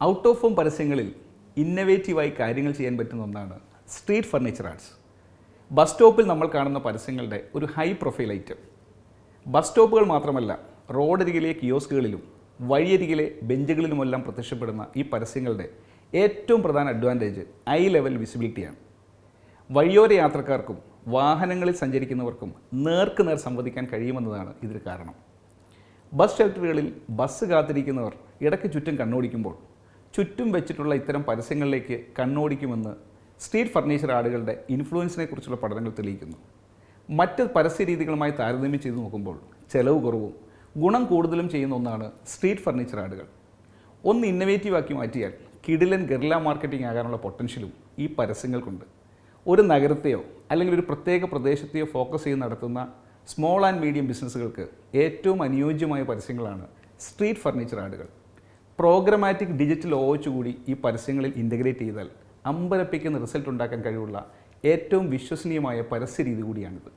Out of home പരസ്യങ്ങളിൽ ഇന്നവേറ്റീവായി കാര്യങ്ങൾ ചെയ്യാൻ പറ്റുന്ന ഒന്നാണ് സ്ട്രീറ്റ് ഫർണിച്ചർ ആർട്സ് ബസ് സ്റ്റോപ്പിൽ നമ്മൾ കാണുന്ന പരസ്യങ്ങളുടെ ഒരു ഹൈ പ്രൊഫൈൽ ഐറ്റം ബസ് സ്റ്റോപ്പുകൾ മാത്രമല്ല റോഡരികിലെ കിയോസ്കുകളിലും വഴിയരികിലെ ബെഞ്ചുകളിലുമെല്ലാം പ്രത്യക്ഷപ്പെടുന്ന ഈ പരസ്യങ്ങളുടെ ഏറ്റവും പ്രധാന അഡ്വാന്റേജ് ഐ ലെവൽ വിസിബിലിറ്റിയാണ് വഴിയോര യാത്രക്കാർക്കും വാഹനങ്ങളിൽ സഞ്ചരിക്കുന്നവർക്കും നേർക്ക് നേർ സംവദിക്കാൻ കഴിയുമെന്നതാണ് ഇതിന് കാരണം. ബസ് ഷെൽട്ടറുകളിൽ ബസ് കാത്തിരിക്കുന്നവർ ഇടയ്ക്ക് ചുറ്റും കണ്ണോടിക്കുമ്പോൾ ചുറ്റും വെച്ചിട്ടുള്ള ഇത്തരം പരസ്യങ്ങളിലേക്ക് കണ്ണോടിക്കുമെന്ന് സ്ട്രീറ്റ് ഫർണിച്ചർ ആടുകളുടെ ഇൻഫ്ലുവൻസിനെ കുറിച്ചുള്ള പഠനങ്ങൾ തെളിയിക്കുന്നു. മറ്റ് പരസ്യ രീതികളുമായി താരതമ്യം ചെയ്തു നോക്കുമ്പോൾ ചെലവ് കുറവും ഗുണം കൂടുതലും ചെയ്യുന്ന ഒന്നാണ് സ്ട്രീറ്റ് ഫർണിച്ചർ ആടുകൾ ഒന്ന് ഇന്നവേറ്റീവ് ആക്കി മാറ്റിയാൽ കിടിലൻ ഗെറില മാർക്കറ്റിംഗ് ആകാനുള്ള പൊട്ടൻഷ്യലും ഈ പരസ്യങ്ങൾക്കുണ്ട്. ഒരു നഗരത്തെയോ അല്ലെങ്കിൽ ഒരു പ്രത്യേക പ്രദേശത്തെയോ ഫോക്കസ് ചെയ്ത് നടത്തുന്ന സ്മോൾ ആൻഡ് മീഡിയം ബിസിനസ്സുകൾക്ക് ഏറ്റവും അനുയോജ്യമായ പരസ്യങ്ങളാണ് സ്ട്രീറ്റ് ഫർണിച്ചർ ആടുകൾ പ്രോഗ്രമാറ്റിക് ഡിജിറ്റൽ ഓച്ച് കൂടി ഈ പരസ്യങ്ങളിൽ ഇന്റഗ്രേറ്റ് ചെയ്താൽ അമ്പരപ്പിക്കുന്ന റിസൾട്ട് ഉണ്ടാക്കാൻ കഴിവുള്ള ഏറ്റവും വിശ്വസനീയമായ പരസ്യ രീതി കൂടിയാണിത്.